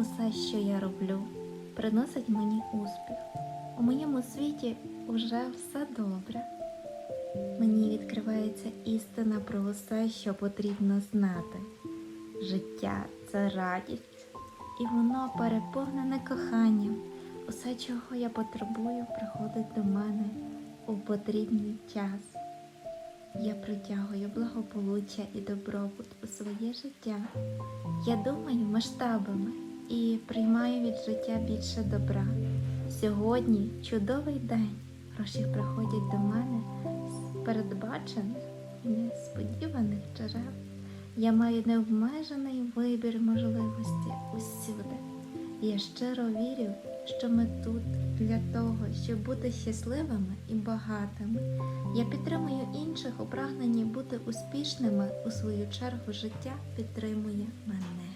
усе, що я роблю, приносить мені успіх. У моєму світі вже все добре. Мені відкривається істина про усе, що потрібно знати. Життя це радість, і воно переповнене коханням. Усе, чого я потребую, приходить до мене у потрібний час. Я притягую благополуччя і добробут у своє життя. Я думаю масштабами і приймаю від життя більше добра. Сьогодні чудовий день. Гроші приходять до мене з передбачених і несподіваних джерел. Я маю необмежений вибір можливості усюди. Я щиро вірю, що ми тут для того, щоб бути щасливими і багатими. Я підтримую інших у прагненні бути успішними у свою чергу життя підтримує мене.